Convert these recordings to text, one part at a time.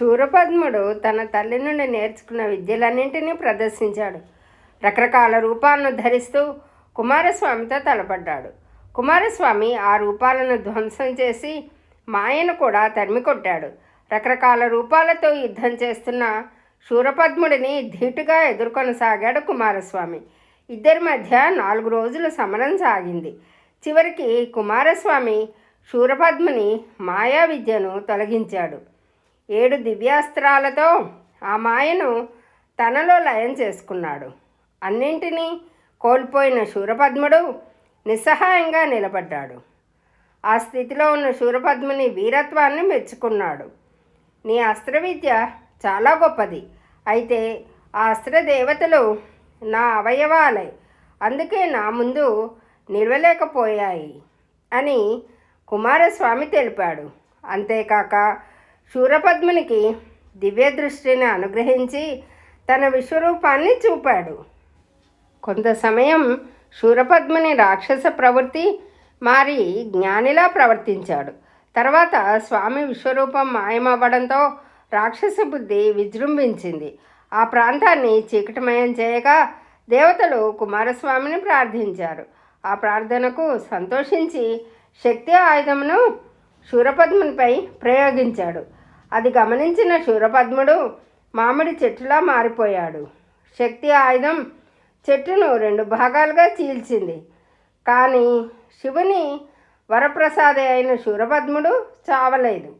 శూరపద్ముడు తన తల్లి నుండి నేర్చుకున్న విద్యలన్నింటినీ ప్రదర్శించాడు. రకరకాల రూపాలను ధరిస్తూ కుమారస్వామితో తలపడ్డాడు. కుమారస్వామి ఆ రూపాలను ధ్వంసం చేసి మాయను కూడా తరిమి కొట్టాడు. రకరకాల రూపాలతో యుద్ధం చేస్తున్న శూరపద్ముడిని ధీటుగా ఎదుర్కొనసాగాడు కుమారస్వామి. ఇద్దరి మధ్య నాలుగు రోజులు సమరం సాగింది. చివరికి కుమారస్వామి శూరపద్ముని మాయా విద్యను తొలగించాడు. ఏడు దివ్యాస్త్రాలతో ఆ మాయను తనలో లయం చేసుకున్నాడు. అన్నింటినీ కోల్పోయిన శూరపద్ముడు నిస్సహాయంగా నిలబడ్డాడు. ఆ స్థితిలో ఉన్న శూరపద్ముని వీరత్వాన్ని మెచ్చుకున్నాడు. నీ అస్త్ర విద్య చాలా గొప్పది. అయితే ఆ అస్త్ర దేవతలు నా అవయవాలే అందుకే నా ముందు నిలవలేకపోయాయి అని కుమారస్వామి తెలిపాడు. అంతేకాక శూరపద్మునికి దివ్య దృష్టిని అనుగ్రహించి తన విశ్వరూపాన్ని చూపాడు. కొంత సమయం శూరపద్ముని రాక్షస ప్రవృత్తి మారి జ్ఞానిలా ప్రవర్తించాడు. తర్వాత స్వామి విశ్వరూపం మాయమవ్వడంతో రాక్షస బుద్ధి విజృంభించింది. ఆ ప్రాంతాన్ని చీకటిమయం చేయగా దేవతలు కుమారస్వామిని ప్రార్థించారు. ఆ ప్రార్థనకు సంతోషించి శక్తి ఆయుధమును శూరపద్మునిపై ప్రయోగించాడు. అది గమనించిన శూరపద్ముడు మామిడి చెట్టులా మారిపోయాడు. శక్తి ఆయుధం చెట్టును రెండు భాగాలుగా చీల్చింది. కానీ శివుని వరప్రసాది అయిన శూరపద్ముడు చావలేదు.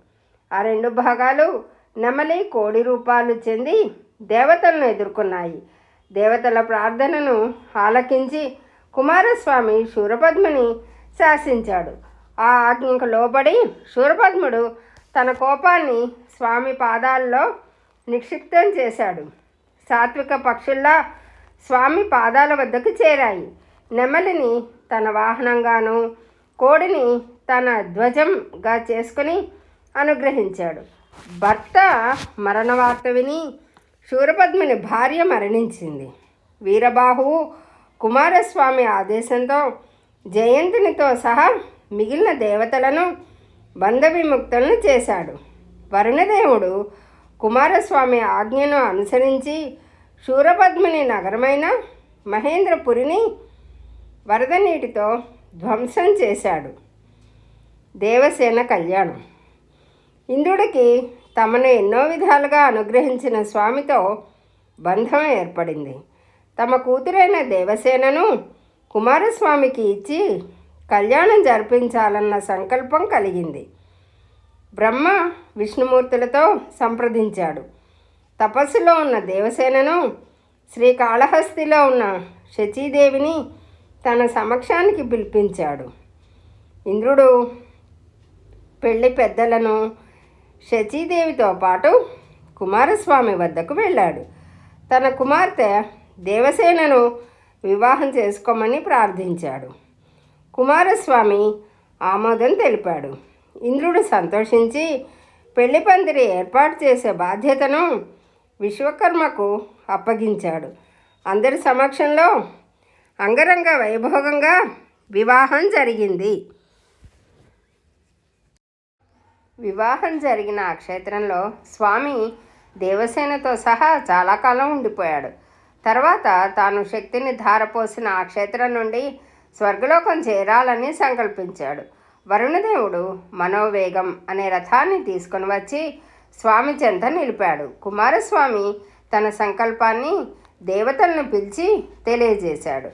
ఆ రెండు భాగాలు నెమలి కోడి రూపాలు చెంది దేవతలను ఎదుర్కొన్నాయి. దేవతల ప్రార్థనను ఆలకించి కుమారస్వామి శూరపద్ముని శాసించాడు. ఆ ఆజ్ఞకు లోబడి శూరపద్ముడు తన కోపాన్ని స్వామి పాదాల్లో నిక్షిప్తం చేశాడు. సాత్విక పక్షుల్లా స్వామి పాదాల వద్దకు చేరాయి. నెమలిని తన వాహనంగాను కోడిని తన ధ్వజంగా చేసుకుని అనుగ్రహించాడు. భర్త మరణ వార్త విని శూరపద్ముని భార్య మరణించింది. వీరబాహువు కుమారస్వామి ఆదేశంతో జయంతినితో సహా మిగిలిన దేవతలను బంధవిముక్తులను చేశాడు. వరుణదేవుడు కుమారస్వామి ఆజ్ఞను అనుసరించి శూరపద్ముని నగరమైన మహేంద్రపురిని వరద నీటితో ధ్వంసం చేశాడు. దేవసేన కళ్యాణం. ఇంద్రుడికి తమను ఎన్నో విధాలుగా అనుగ్రహించిన స్వామితో బంధం ఏర్పడింది. తమ కూతురైన దేవసేనను కుమారస్వామికి ఇచ్చి కళ్యాణం జరిపించాలన్న సంకల్పం కలిగింది. బ్రహ్మ విష్ణుమూర్తులతో సంప్రదించాడు. తపస్సులో ఉన్న దేవసేనను శ్రీకాళహస్తిలో ఉన్న శచీదేవిని తన సమక్షానికి పిలిపించాడు. ఇంద్రుడు పెళ్ళి పెద్దలను శచీదేవితో పాటు కుమారస్వామి వద్దకు వెళ్ళాడు. తన కుమార్తె దేవసేనను వివాహం చేసుకోమని ప్రార్థించాడు. కుమారస్వామి ఆమోదం తెలిపాడు. ఇంద్రుడు సంతోషించి పెళ్ళి పందిరి ఏర్పాటు చేసే బాధ్యతను విశ్వకర్మకు అప్పగించాడు. అందరి సమక్షంలో అంగరంగ వైభోగంగా వివాహం జరిగింది. వివాహం జరిగిన ఆ క్షేత్రంలో స్వామి దేవసేనతో సహా చాలా కాలం ఉండిపోయాడు. తర్వాత తాను శక్తిని ధారపోసిన ఆ క్షేత్రం నుండి స్వర్గలోకం చేరాలని సంకల్పించాడు. వరుణదేవుడు మనోవేగం అనే రథాన్ని తీసుకొని వచ్చి స్వామి చెంత నిలిపాడు. కుమారస్వామి తన సంకల్పాన్ని దేవతలను పిలిచి తెలియజేశాడు.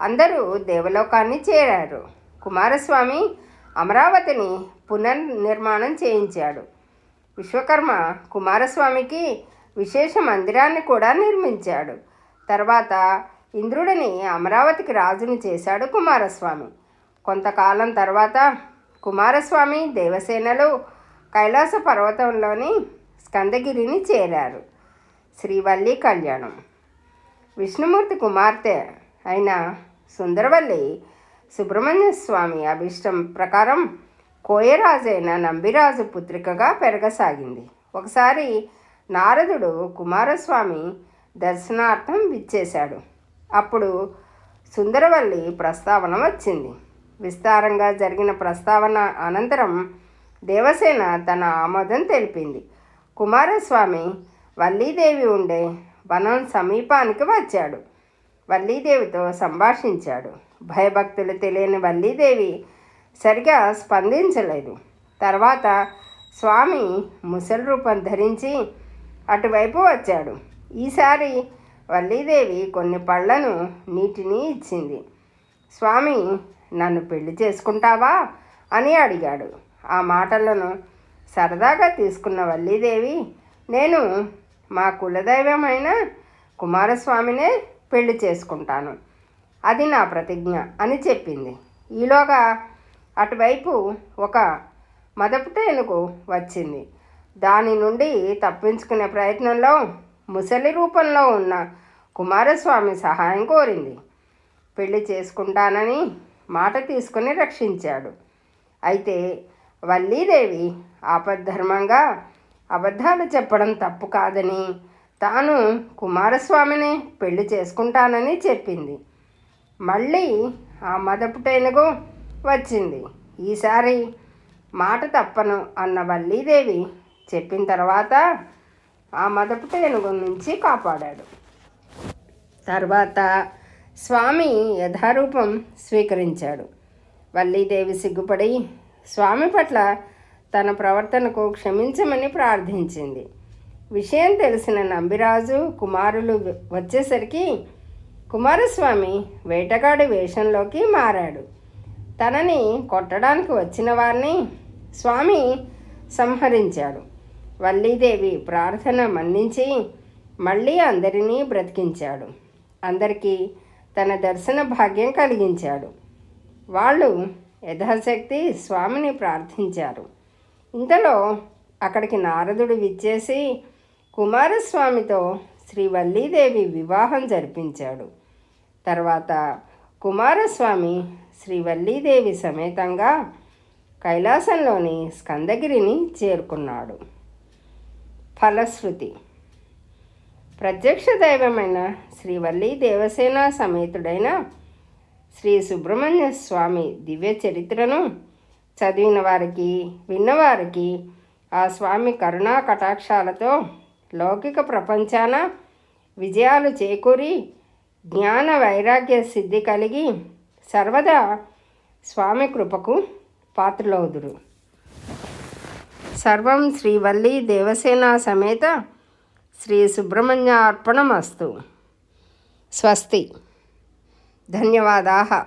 అందరూ దేవలోకాన్ని చేరారు. కుమారస్వామి అమరావతిని పునర్నిర్మాణం చేయించాడు. విశ్వకర్మ కుమారస్వామికి విశేష మందిరాన్ని కూడా నిర్మించాడు. తర్వాత ఇంద్రుడిని అమరావతికి రాజుని చేశాడు కుమారస్వామి. కొంతకాలం తర్వాత కుమారస్వామి దేవసేనలు కైలాస పర్వతంలోని స్కందగిరిని చేరారు. శ్రీవల్లి కళ్యాణం. విష్ణుమూర్తి కుమార్తె అయిన సుందరవల్లి సుబ్రహ్మణ్య స్వామి అభిష్టం ప్రకారం కోయరాజైన నంబిరాజు పుత్రికగా పెరగసాగింది. ఒకసారి నారదుడు కుమారస్వామి దర్శనార్థం విచ్చేశాడు. అప్పుడు సుందరవల్లి ప్రస్తావన వచ్చింది. విస్తారంగా జరిగిన ప్రస్తావన అనంతరం దేవసేన తన ఆమోదం తెలిపింది. కుమారస్వామి వల్లీదేవి ఉండే వనం సమీపానికి వచ్చాడు. వల్లీదేవితో సంభాషించాడు. భయభక్తులు తెలియని వల్లీదేవి సరిగా స్పందించలేదు. తర్వాత స్వామి ముసలి రూపం ధరించి అటువైపు వచ్చాడు. ఈసారి వల్లీదేవి కొన్ని పళ్ళను నీటిని ఇచ్చింది. స్వామి నన్ను పెళ్ళి చేసుకుంటావా? అని అడిగాడు. ఆ మాటలను సరదాగా తీసుకున్న వల్లీదేవి నేను మా కులదైవమైన కుమారస్వామినే పెళ్ళి చేసుకుంటాను. అది నా ప్రతిజ్ఞ అని చెప్పింది. ఈలోగా అటువైపు ఒక మదపుటేనుకు వచ్చింది. దాని నుండి తప్పించుకునే ప్రయత్నంలో ముసలి రూపంలో ఉన్న కుమారస్వామి సహాయం కోరింది. పెళ్ళి చేసుకుంటానని మాట తీసుకుని రక్షించాడు. అయితే వల్లీదేవి ఆపద్ధర్మంగా అబద్ధాలు చెప్పడం తప్పు కాదని తాను కుమారస్వామిని పెళ్ళి చేసుకుంటానని చెప్పింది. మళ్ళీ ఆ మదపుటేనుగు వచ్చింది. ఈసారి మాట తప్పను అన్న వల్లీదేవి చెప్పిన తర్వాత ఆ మదపుటేనుగు నుంచి కాపాడాడు. తర్వాత స్వామి యథారూపం స్వీకరించాడు. వల్లీదేవి సిగ్గుపడి స్వామి పట్ల తన ప్రవర్తనకు క్షమించమని ప్రార్థించింది. విషయం తెలిసిన నంబిరాజు కుమారులు వచ్చేసరికి కుమారస్వామి వేటగాడి వేషంలోకి మారాడు. తనని కొట్టడానికి వచ్చిన వారిని స్వామి సంహరించాడు. వల్లీదేవి ప్రార్థన మన్నించి మళ్ళీ అందరినీ బ్రతికించాడు. అందరికీ తన దర్శన భాగ్యం కలిగించాడు. వాళ్ళు యథాశక్తి స్వామిని ప్రార్థించారు. ఇంతలో అక్కడికి నారదుడు విచ్చేసి కుమారస్వామితో శ్రీ వల్లీదేవి వివాహం జరిపించాడు. తర్వాత కుమారస్వామి శ్రీ వల్లీదేవి సమేతంగా కైలాసంలోని స్కందగిరిని చేరుకున్నాడు. ఫలశ్రుతి. ప్రత్యక్ష దైవమైన శ్రీవల్లీ దేవసేన సమేతుడైన శ్రీ సుబ్రహ్మణ్య స్వామి దివ్య చరిత్రను చదివిన వారికి విన్నవారికి ఆ స్వామి కరుణా కటాక్షాలతో లౌకిక ప్రపంచాన విజయాలు చేకూరి జ్ఞాన వైరాగ్య సిద్ధి కలిగి సర్వదా స్వామి కృపకు పాత్రలవుదురు సర్వం శ్రీవల్లి దేవసేన సమేత శ్రీ సుబ్రహ్మణ్య అర్పణమస్తు. స్వస్తి. ధన్యవాదాः.